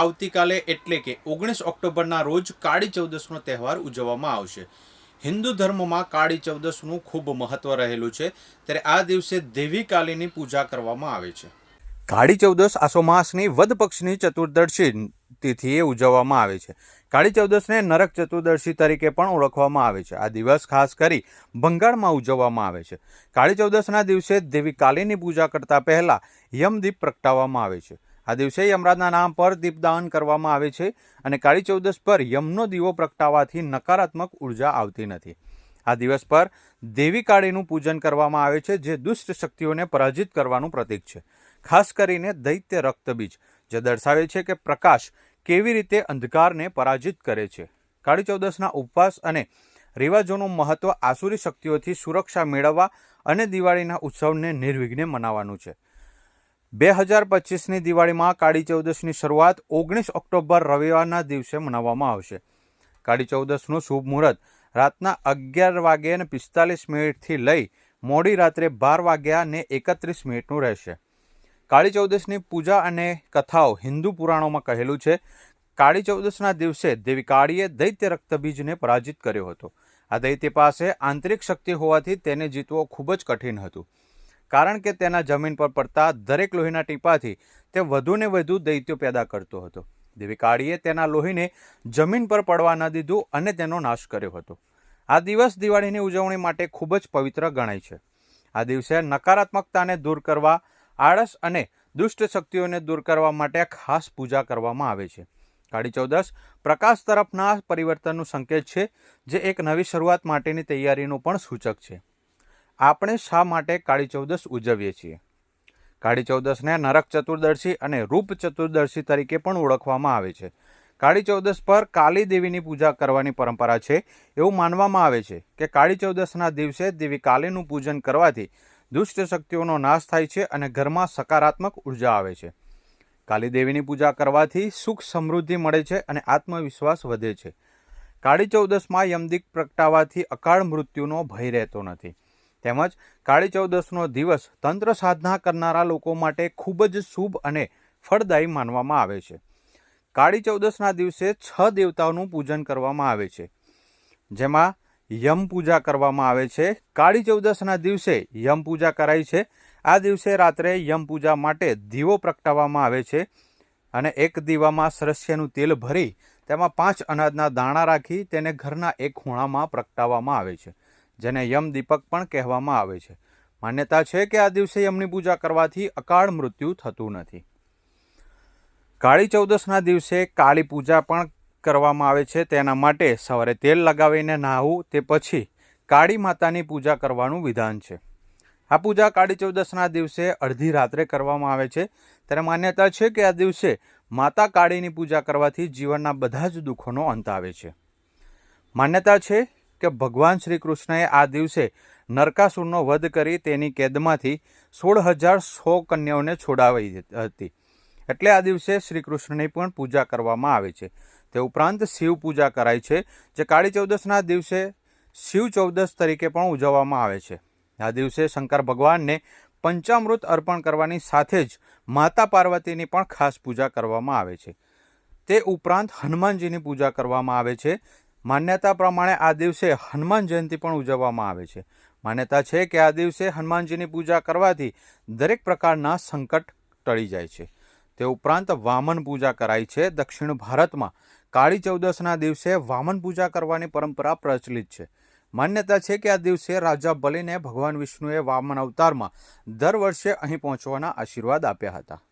આવતીકાલે એટલે કે ઓગણીસ ઓક્ટોબરના રોજ કાળી ચૌદસનો તહેવાર ઉજવવામાં આવશે. હિન્દુ ધર્મમાં કાળી ચૌદસનું ખૂબ મહત્વ રહેલું છે. ત્યારે આ દિવસે દેવી કાલીની પૂજા કરવામાં આવે છે. કાળી ચૌદસ આસો માસની વધ પક્ષની ચતુર્દશી તિથિએ ઉજવવામાં આવે છે. કાળી ચૌદસને નરક ચતુર્દશી તરીકે પણ ઓળખવામાં આવે છે. આ દિવસ ખાસ કરી બંગાળમાં ઉજવવામાં આવે છે. કાળી ચૌદસના દિવસે દેવી કાલીની પૂજા કરતા પહેલા યમદીપ પ્રગટાવવામાં આવે છે. આ દિવસે યમરાજના નામ પર દીપદાન કરવામાં આવે છે અને કાળી ચૌદશ પર યમનો દીવો પ્રગટાવવાથી નકારાત્મક ઊર્જા આવતી નથી. આ દિવસ પર દેવી કાળીનું પૂજન કરવામાં આવે છે, જે દુષ્ટ શક્તિઓને પરાજિત કરવાનું પ્રતીક છે. ખાસ કરીને દૈત્ય રક્તબીજ, જે દર્શાવે છે કે પ્રકાશ કેવી રીતે અંધકારને પરાજિત કરે છે. કાળી ચૌદશના ઉપવાસ અને રિવાજોનું મહત્વ આસુરી શક્તિઓથી સુરક્ષા મેળવવા અને દિવાળીના ઉત્સવને નિર્વિઘ્ને મનાવવાનું છે. બે હજાર પચીસની દિવાળીમાં કાળી ચૌદસની શરૂઆત ઓગણીસ ઓક્ટોબર રવિવારના દિવસે મનાવવામાં આવશે. કાળી ચૌદસનું શુભ મુહૂર્ત રાતના અગિયાર વાગ્યે અને પિસ્તાલીસ મિનિટથી લઈ મોડી રાત્રે બાર વાગ્યા ને એકત્રીસ મિનિટનું રહેશે. કાળી ચૌદસની પૂજા અને કથાઓ હિન્દુ પુરાણોમાં કહેલું છે, કાળી ચૌદશના દિવસે દેવી કાળીએ દૈત્ય રક્તબીજને પરાજિત કર્યો હતો. આ દૈત્ય પાસે આંતરિક શક્તિ હોવાથી તેને જીતવો ખૂબ જ કઠિન હતું. કારણ કે તેના જમીન પર પડતા દરેક લોહીના ટીપાથી તે વધુને વધુ દૈત્યો પેદા કરતો હતો. દેવીકાળીએ તેના લોહીને જમીન પર પડવા ન દીધું અને તેનો નાશ કર્યો હતો. આ દિવસ દિવાળીની ઉજવણી માટે ખૂબ જ પવિત્ર ગણાય છે. આ દિવસે નકારાત્મકતાને દૂર કરવા, આળસ અને દુષ્ટ શક્તિઓને દૂર કરવા માટે ખાસ પૂજા કરવામાં આવે છે. કાળી ચૌદસ પ્રકાશ તરફના પરિવર્તનનું સંકેત છે, જે એક નવી શરૂઆત માટેની તૈયારીનું પણ સૂચક છે. આપણે શા માટે કાળી ચૌદસ ઉજવીએ છીએ? કાળી ચૌદસને નરક ચતુર્દશી અને રૂપ ચતુર્દશી તરીકે પણ ઓળખવામાં આવે છે. કાળી ચૌદસ પર કાલી દેવીની પૂજા કરવાની પરંપરા છે. એવું માનવામાં આવે છે કે કાળી ચૌદસના દિવસે દેવી કાલીનું પૂજન કરવાથી દુષ્ટ શક્તિઓનો નાશ થાય છે અને ઘરમાં સકારાત્મક ઊર્જા આવે છે. કાલી દેવીની પૂજા કરવાથી સુખ સમૃદ્ધિ મળે છે અને આત્મવિશ્વાસ વધે છે. કાળી ચૌદસમાં યમદીક પ્રગટાવાથી અકાળ મૃત્યુનો ભય રહેતો નથી. તેમજ કાળી ચૌદસનો દિવસ તંત્ર સાધના કરનારા લોકો માટે ખૂબ જ શુભ અને ફળદાયી માનવામાં આવે છે. કાળી ચૌદસના દિવસે છ દેવતાઓનું પૂજન કરવામાં આવે છે. જેમાં યમ પૂજા કરવામાં આવે છે. કાળી ચૌદસના દિવસે યમ પૂજા કરાય છે. આ દિવસે રાત્રે યમ પૂજા માટે દીવો પ્રગટાવવામાં આવે છે અને એક દીવામાં સરસ્યનું તેલ ભરી તેમાં પાંચ અનાજના દાણા રાખી તેને ઘરના એક ખૂણામાં પ્રગટાવવામાં આવે છે. જેને યમ દીપક પણ કહેવામાં આવે છે. માન્યતા છે કે આ દિવસે યમની પૂજા કરવાથી અકાળ મૃત્યુ થતું નથી. કાળી ચૌદસના દિવસે કાળી પૂજા પણ કરવામાં આવે છે તેના માટે સવારે તેલ લગાવીને નાહવું તે પછી કાળી માતાની પૂજા કરવાનું વિધાન છે. આ પૂજા કાળી ચૌદસના દિવસે અડધી રાત્રે કરવામાં આવે છે. ત્યારે માન્યતા છે કે આ દિવસે માતા કાળીની પૂજા કરવાથી જીવનના બધા જ દુઃખોનો અંત આવે છે. માન્યતા છે કે ભગવાન શ્રી કૃષ્ણએ આ દિવસે નરકાસુરનો વધ કરી તેની કેદમાંથી સોળ હજાર સો કન્યાઓને છોડાવી હતી. એટલે આ દિવસે શ્રી કૃષ્ણની પણ પૂજા કરવામાં આવે છે. તે ઉપરાંત શિવ પૂજા કરાય છે, જે કાળી ચૌદસના દિવસે શિવ ચૌદસ તરીકે પણ ઉજવવામાં આવે છે. આ દિવસે શંકર ભગવાનને પંચામૃત અર્પણ કરવાની સાથે જ માતા પાર્વતીની પણ ખાસ પૂજા કરવામાં આવે છે. તે ઉપરાંત હનુમાનજીની પૂજા કરવામાં આવે છે માન્યતા પ્રમાણે આ દિવસે હનુમાન જયંતિ પણ ઉજવવામાં આવે છે. માન્યતા છે કે આ દિવસે હનુમાનજીની પૂજા કરવાથી દરેક પ્રકારના સંકટ ટળી જાય છે. તે ઉપરાંત વામન પૂજા કરાય છે. દક્ષિણ ભારતમાં કાળી ચૌદસના દિવસે વામન પૂજા કરવાની પરંપરા પ્રચલિત છે. માન્યતા છે કે આ દિવસે રાજા બલિને ભગવાન વિષ્ણુએ વામન અવતારમાં દર વર્ષે અહીં પહોંચવાના આશીર્વાદ આપ્યા હતા.